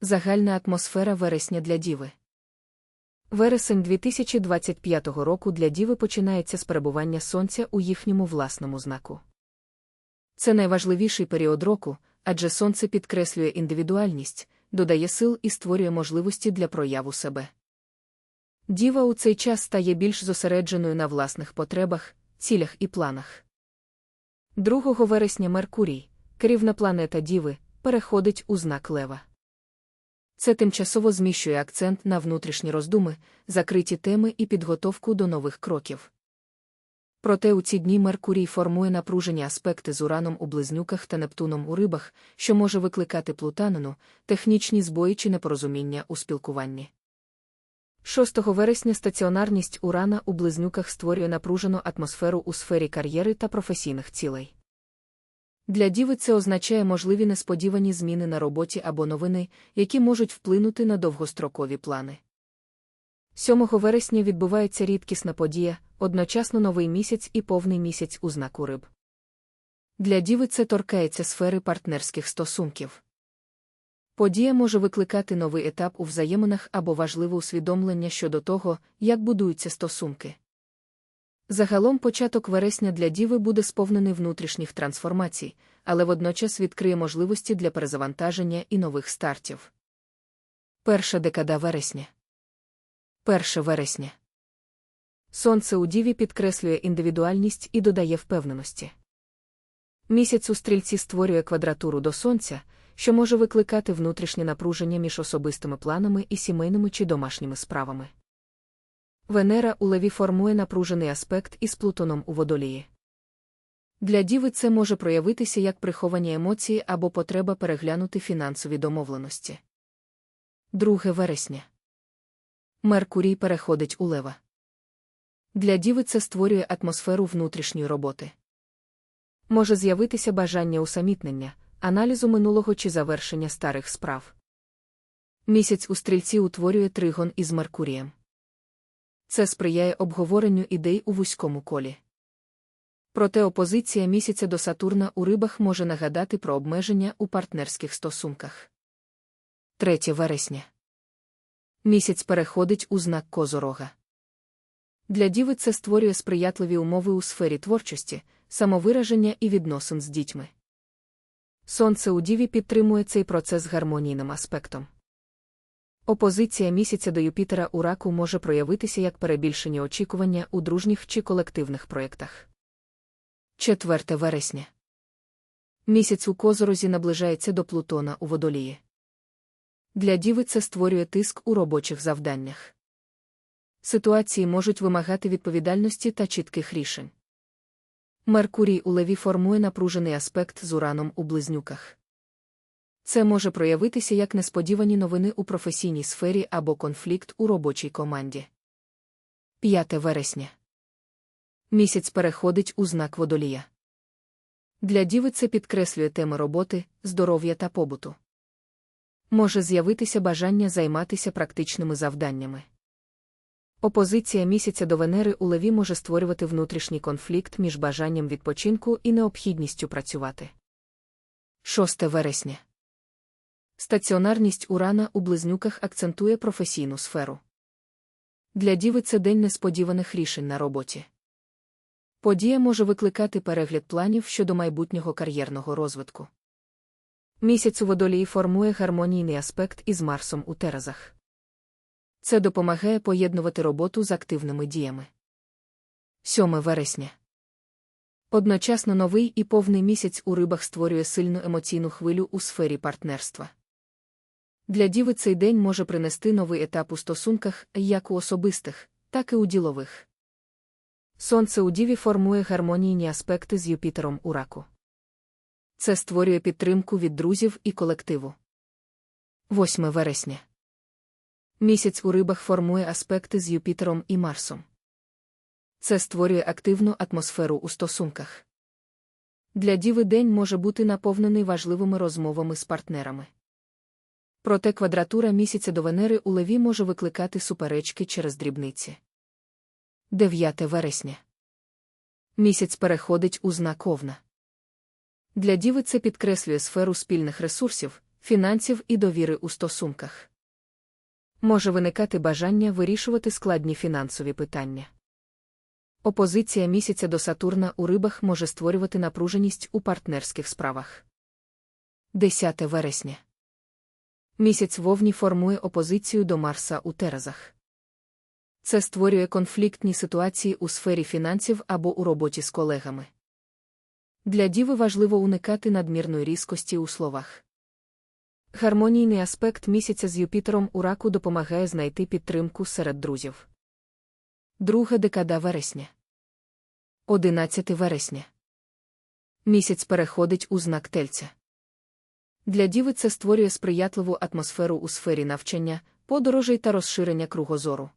Загальна атмосфера вересня для Діви. Вересень 2025 року для Діви починається з перебування сонця у їхньому власному знаку. Це найважливіший період року, адже сонце підкреслює індивідуальність, додає сил і створює можливості для прояву себе. Діва у цей час стає більш зосередженою на власних потребах, цілях і планах. 2 вересня Меркурій, керівна планета Діви, переходить у знак Лева. Це тимчасово зміщує акцент на внутрішні роздуми, закриті теми і підготовку до нових кроків. Проте у ці дні Меркурій формує напружені аспекти з ураном у близнюках та Нептуном у рибах, що може викликати плутанину, технічні збої чи непорозуміння у спілкуванні. 6 вересня стаціонарність урана у близнюках створює напружену атмосферу у сфері кар'єри та професійних цілей. Для діви це означає можливі несподівані зміни на роботі або новини, які можуть вплинути на довгострокові плани. 7 вересня відбувається рідкісна подія, одночасно новий місяць і повний місяць у знаку риб. Для діви це торкається сфери партнерських стосунків. Подія може викликати новий етап у взаєминах або важливе усвідомлення щодо того, як будуються стосунки. Загалом початок вересня для Діви буде сповнений внутрішніх трансформацій, але водночас відкриє можливості для перезавантаження і нових стартів. Перша декада вересня. 1 вересня. Сонце у Діві підкреслює індивідуальність і додає впевненості. Місяць у стрільці створює квадратуру до сонця, що може викликати внутрішнє напруження між особистими планами і сімейними чи домашніми справами. Венера у леві формує напружений аспект із Плутоном у водолії. Для діви це може проявитися як приховані емоції або потреба переглянути фінансові домовленості. 2 вересня. Меркурій переходить у лева. Для діви це створює атмосферу внутрішньої роботи. Може з'явитися бажання усамітнення, аналізу минулого чи завершення старих справ. Місяць у стрільці утворює тригон із Меркурієм. Це сприяє обговоренню ідей у вузькому колі. Проте опозиція місяця до Сатурна у рибах може нагадати про обмеження у партнерських стосунках. 3 вересня. Місяць переходить у знак Козорога. Для діви це створює сприятливі умови у сфері творчості, самовираження і відносин з дітьми. Сонце у діві підтримує цей процес гармонійним аспектом. Опозиція місяця до Юпітера у раку може проявитися як перебільшені очікування у дружніх чи колективних проєктах. 4 вересня. Місяць у козорозі наближається до Плутона у водолії. Для діви це створює тиск у робочих завданнях. Ситуації можуть вимагати відповідальності та чітких рішень. Меркурій у леві формує напружений аспект з ураном у близнюках. Це може проявитися як несподівані новини у професійній сфері або конфлікт у робочій команді. 5 вересня. Місяць переходить у знак водолія. Для діви це підкреслює теми роботи, здоров'я та побуту. Може з'явитися бажання займатися практичними завданнями. Опозиція місяця до Венери у леві може створювати внутрішній конфлікт між бажанням відпочинку і необхідністю працювати. 6 вересня. Стаціонарність урана у близнюках акцентує професійну сферу. Для діви це день несподіваних рішень на роботі. Подія може викликати перегляд планів щодо майбутнього кар'єрного розвитку. Місяць у водолії формує гармонійний аспект із Марсом у Терезах. Це допомагає поєднувати роботу з активними діями. 7 вересня. Одночасно новий і повний місяць у рибах створює сильну емоційну хвилю у сфері партнерства. Для діви цей день може принести новий етап у стосунках як у особистих, так і у ділових. Сонце у діві формує гармонійні аспекти з Юпітером у раку. Це створює підтримку від друзів і колективу. 8 вересня. Місяць у рибах формує аспекти з Юпітером і Марсом. Це створює активну атмосферу у стосунках. Для діви день може бути наповнений важливими розмовами з партнерами. Проте квадратура місяця до Венери у леві може викликати суперечки через дрібниці. 9 вересня. Місяць переходить у знак Овна. Для діви це підкреслює сферу спільних ресурсів, фінансів і довіри у стосунках. Може виникати бажання вирішувати складні фінансові питання. Опозиція місяця до Сатурна у рибах може створювати напруженість у партнерських справах. 10 вересня. Місяць вовні формує опозицію до Марса у Терезах. Це створює конфліктні ситуації у сфері фінансів або у роботі з колегами. Для діви важливо уникати надмірної різкості у словах. Гармонійний аспект місяця з Юпітером у раку допомагає знайти підтримку серед друзів. Друга декада вересня. 11 вересня. Місяць переходить у знак тельця. Для діви це створює сприятливу атмосферу у сфері навчання, подорожей та розширення кругозору.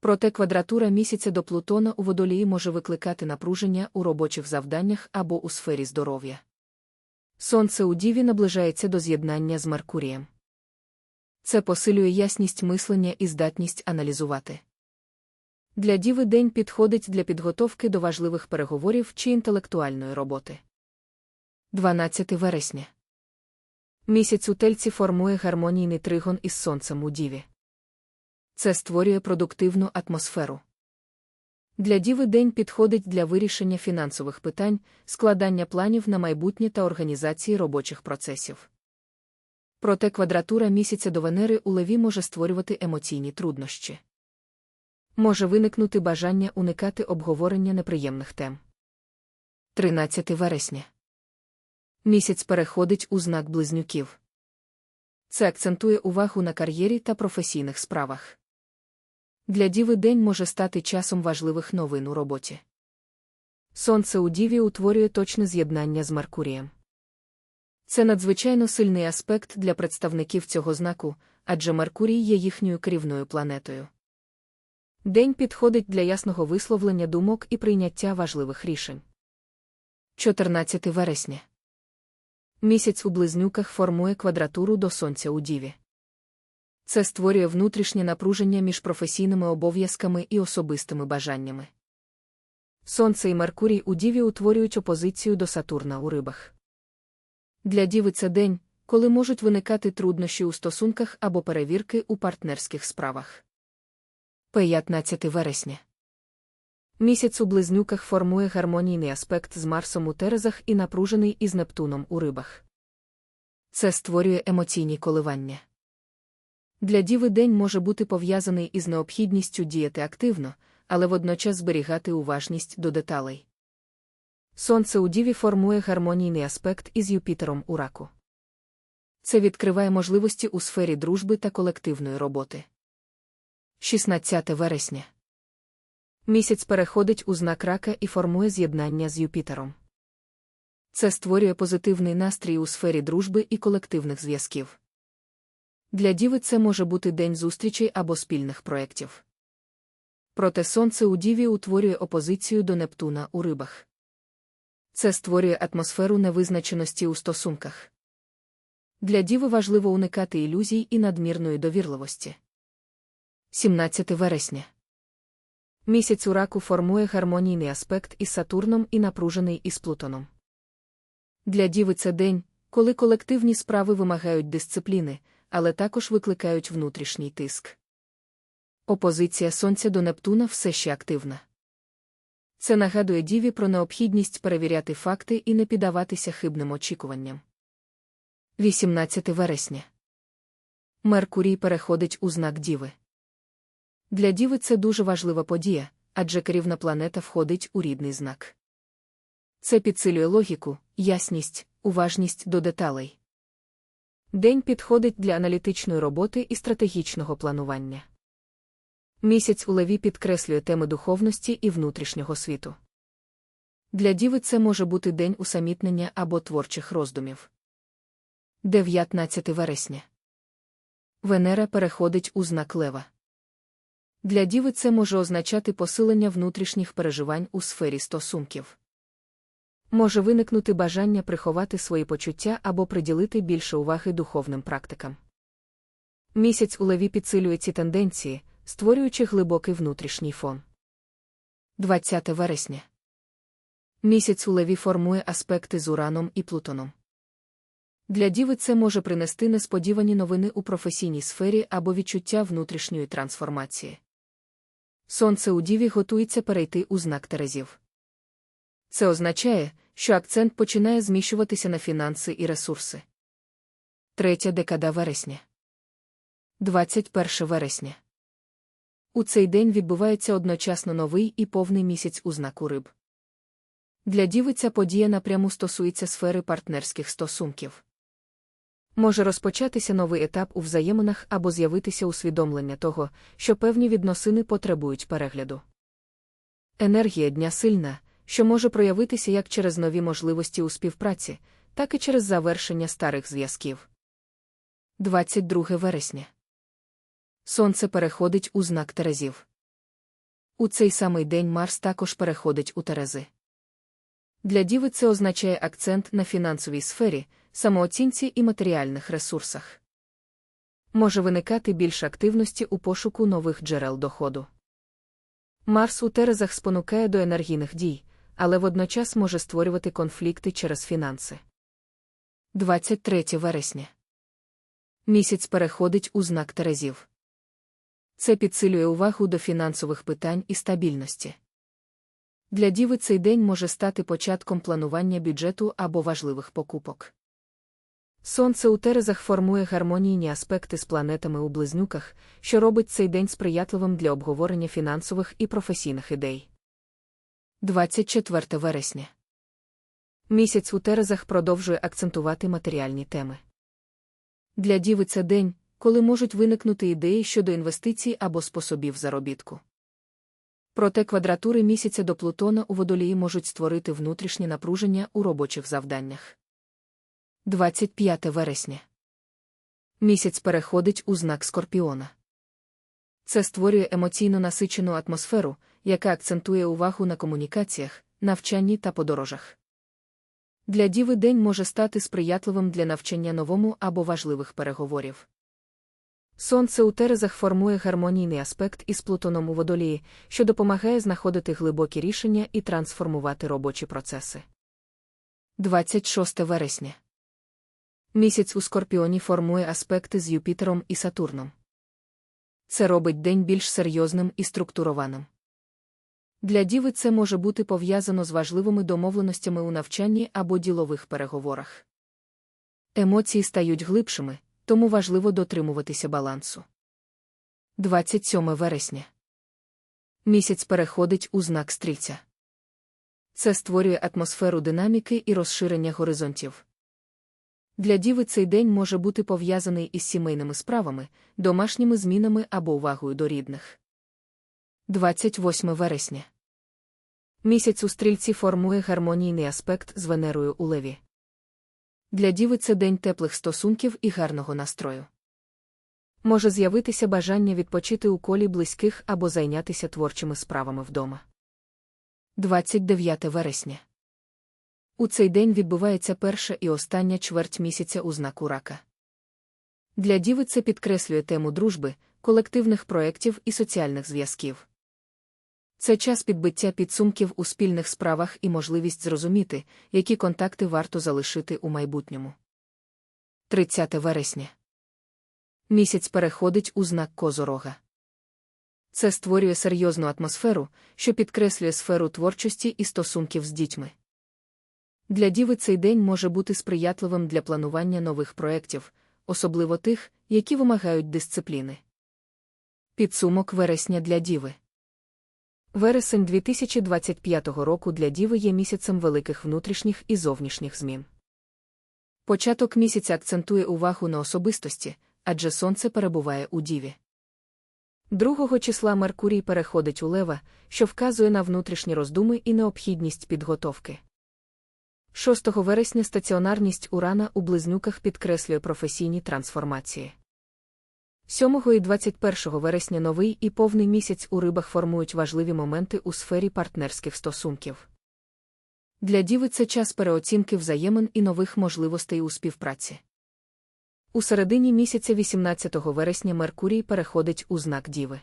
Проте квадратура місяця до Плутона у водолії може викликати напруження у робочих завданнях або у сфері здоров'я. Сонце у Діві наближається до з'єднання з Меркурієм. Це посилює ясність мислення і здатність аналізувати. Для Діви день підходить для підготовки до важливих переговорів чи інтелектуальної роботи. 12 вересня. Місяць у тельці формує гармонійний тригон із сонцем у Діві. Це створює продуктивну атмосферу. Для діви день підходить для вирішення фінансових питань, складання планів на майбутнє та організації робочих процесів. Проте квадратура місяця до Венери у леві може створювати емоційні труднощі. Може виникнути бажання уникати обговорення неприємних тем. 13 вересня. Місяць переходить у знак близнюків. Це акцентує увагу на кар'єрі та професійних справах. Для Діви день може стати часом важливих новин у роботі. Сонце у Діві утворює точне з'єднання з Меркурієм. Це надзвичайно сильний аспект для представників цього знаку, адже Меркурій є їхньою керівною планетою. День підходить для ясного висловлення думок і прийняття важливих рішень. 14 вересня. Місяць у близнюках формує квадратуру до Сонця у Діві. Це створює внутрішнє напруження між професійними обов'язками і особистими бажаннями. Сонце і Меркурій у Діві утворюють опозицію до Сатурна у рибах. Для Діви це день, коли можуть виникати труднощі у стосунках або перевірки у партнерських справах. 15 вересня. Місяць у близнюках формує гармонійний аспект з Марсом у Терезах і напружений із Нептуном у рибах. Це створює емоційні коливання. Для діви день може бути пов'язаний із необхідністю діяти активно, але водночас зберігати уважність до деталей. Сонце у діві формує гармонійний аспект із Юпітером у раку. Це відкриває можливості у сфері дружби та колективної роботи. 16 вересня. Місяць переходить у знак рака і формує з'єднання з Юпітером. Це створює позитивний настрій у сфері дружби і колективних зв'язків. Для Діви це може бути день зустрічей або спільних проєктів. Проте Сонце у Діві утворює опозицію до Нептуна у рибах. Це створює атмосферу невизначеності у стосунках. Для Діви важливо уникати ілюзій і надмірної довірливості. 17 вересня. Місяць у раку формує гармонійний аспект із Сатурном і напружений із Плутоном. Для Діви це день, коли колективні справи вимагають дисципліни, але також викликають внутрішній тиск. Опозиція Сонця до Нептуна все ще активна. Це нагадує Діві про необхідність перевіряти факти і не піддаватися хибним очікуванням. 18 вересня. Меркурій переходить у знак Діви. Для Діви це дуже важлива подія, адже керівна планета входить у рідний знак. Це підсилює логіку, ясність, уважність до деталей. День підходить для аналітичної роботи і стратегічного планування. Місяць у леві підкреслює теми духовності і внутрішнього світу. Для діви це може бути день усамітнення або творчих роздумів. 19 вересня. Венера переходить у знак лева. Для діви це може означати посилення внутрішніх переживань у сфері стосунків. Може виникнути бажання приховати свої почуття або приділити більше уваги духовним практикам. Місяць у леві підсилює ці тенденції, створюючи глибокий внутрішній фон. 20 вересня. Місяць у леві формує аспекти з Ураном і Плутоном. Для діви це може принести несподівані новини у професійній сфері або відчуття внутрішньої трансформації. Сонце у діві готується перейти у знак Терезів. Це означає, що акцент починає зміщуватися на фінанси і ресурси. Третя декада вересня. 21 вересня. У цей день відбувається одночасно новий і повний місяць у знаку риб. Для діви ця подія напряму стосується сфери партнерських стосунків. Може розпочатися новий етап у взаєминах або з'явитися усвідомлення того, що певні відносини потребують перегляду. Енергія дня сильна, що може проявитися як через нові можливості у співпраці, так і через завершення старих зв'язків. 22 вересня. Сонце переходить у знак Терезів. У цей самий день Марс також переходить у Терези. Для Діви це означає акцент на фінансовій сфері, самооцінці і матеріальних ресурсах. Може виникати більше активності у пошуку нових джерел доходу. Марс у Терезах спонукає до енергійних дій, але водночас може створювати конфлікти через фінанси. 23 вересня. Місяць переходить у знак Терезів. Це підсилює увагу до фінансових питань і стабільності. Для діви цей день може стати початком планування бюджету або важливих покупок. Сонце у Терезах формує гармонійні аспекти з планетами у близнюках, що робить цей день сприятливим для обговорення фінансових і професійних ідей. 24 вересня. Місяць у Терезах продовжує акцентувати матеріальні теми. Для діви це день, коли можуть виникнути ідеї щодо інвестицій або способів заробітку. Проте квадратури місяця до Плутона у водолії можуть створити внутрішнє напруження у робочих завданнях. 25 вересня. Місяць переходить у знак Скорпіона. Це створює емоційно насичену атмосферу, яка акцентує увагу на комунікаціях, навчанні та подорожах. Для діви день може стати сприятливим для навчання новому або важливих переговорів. Сонце у Терезах формує гармонійний аспект із Плутоном у водолії, що допомагає знаходити глибокі рішення і трансформувати робочі процеси. 26 вересня. Місяць у Скорпіоні формує аспекти з Юпітером і Сатурном. Це робить день більш серйозним і структурованим. Для діви це може бути пов'язано з важливими домовленостями у навчанні або ділових переговорах. Емоції стають глибшими, тому важливо дотримуватися балансу. 27 вересня. Місяць переходить у знак стрільця. Це створює атмосферу динаміки і розширення горизонтів. Для діви цей день може бути пов'язаний із сімейними справами, домашніми змінами або увагою до рідних. 28 вересня. Місяць у стрільці формує гармонійний аспект з Венерою у леві. Для діви це день теплих стосунків і гарного настрою. Може з'явитися бажання відпочити у колі близьких або зайнятися творчими справами вдома. 29 вересня. У цей день відбувається перша і остання чверть місяця у знаку рака. Для діви це підкреслює тему дружби, колективних проєктів і соціальних зв'язків. Це час підбиття підсумків у спільних справах і можливість зрозуміти, які контакти варто залишити у майбутньому. 30 вересня. Місяць переходить у знак Козорога. Це створює серйозну атмосферу, що підкреслює сферу творчості і стосунків з дітьми. Для діви цей день може бути сприятливим для планування нових проєктів, особливо тих, які вимагають дисципліни. Підсумок вересня для діви. Вересень 2025 року для Діви є місяцем великих внутрішніх і зовнішніх змін. Початок місяця акцентує увагу на особистості, адже сонце перебуває у Діві. Другого числа Меркурій переходить у Лева, що вказує на внутрішні роздуми і необхідність підготовки. 6 вересня стаціонарність Урана у близнюках підкреслює професійні трансформації. 7 і 21 вересня новий і повний місяць у рибах формують важливі моменти у сфері партнерських стосунків. Для діви це час переоцінки взаємин і нових можливостей у співпраці. У середині місяця 18 вересня Меркурій переходить у знак Діви.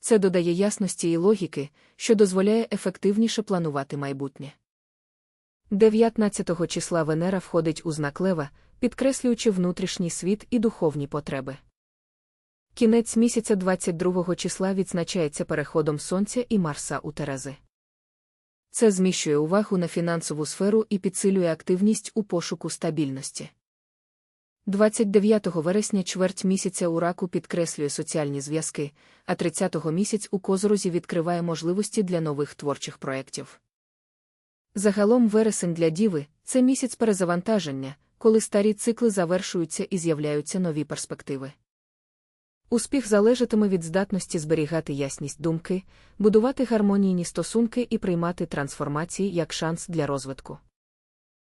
Це додає ясності і логіки, що дозволяє ефективніше планувати майбутнє. 19 числа Венера входить у знак Лева, підкреслюючи внутрішній світ і духовні потреби. Кінець місяця 22 числа відзначається переходом Сонця і Марса у Терези. Це зміщує увагу на фінансову сферу і підсилює активність у пошуку стабільності. 29 вересня чверть місяця у раку підкреслює соціальні зв'язки, а 30-го місяць у Козорозі відкриває можливості для нових творчих проєктів. Загалом вересень для Діви це місяць перезавантаження, коли старі цикли завершуються і з'являються нові перспективи. Успіх залежатиме від здатності зберігати ясність думки, будувати гармонійні стосунки і приймати трансформації як шанс для розвитку.